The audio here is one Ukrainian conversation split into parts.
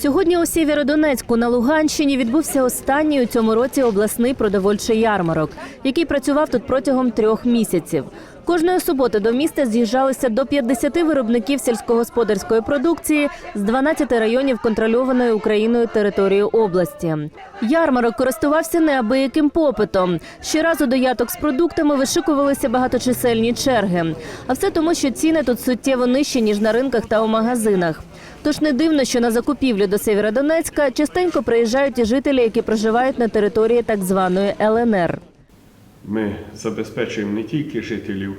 Сьогодні у Сєвєродонецьку на Луганщині відбувся останній у цьому році обласний продовольчий ярмарок, який працював тут протягом трьох місяців. Кожної суботи до міста з'їжджалися до 50 виробників сільськогосподарської продукції з 12 районів контрольованої Україною території області. Ярмарок користувався неабияким попитом. Щоразу до яток з продуктами вишикувалися багаточисельні черги. А все тому, що ціни тут суттєво нижчі ніж на ринках та у магазинах. Тож не дивно, що на закупівлю до Сєвєродонецька частенько приїжджають і жителі, які проживають на території так званої ЛНР. Ми забезпечуємо не тільки жителів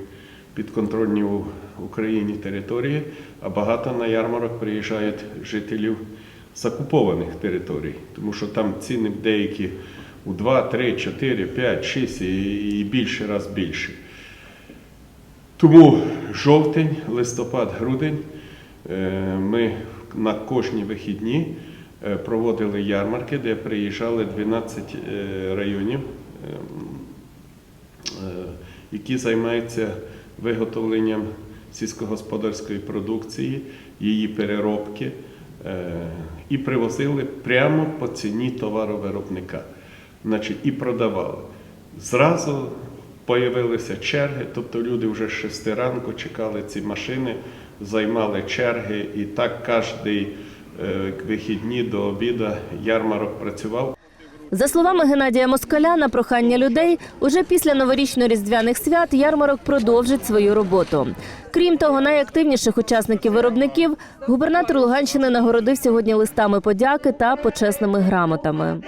підконтрольні у Україні території, а багато на ярмарок приїжджають жителів закупованих територій, тому що там ціни деякі у 2, 3, 4, 5, 6 і більше раз більше. Тому жовтень, листопад, грудень ми на кожні вихідні е, проводили ярмарки, де приїжджали 12 е, районів, е, е, які займаються виготовленням сільськогосподарської продукції, її переробки, е, і привозили прямо по ціні товаровиробника. Значить, і продавали. Зразу Появилися черги, тобто люди вже з 6 ранку чекали ці машини, займали черги, і так кожний е, вихідні до обіду ярмарок працював. За словами Геннадія Москаля, на прохання людей, уже після новорічно-різдвяних свят ярмарок продовжить свою роботу. Крім того, найактивніших учасників виробників губернатор Луганщини нагородив сьогодні листами подяки та почесними грамотами.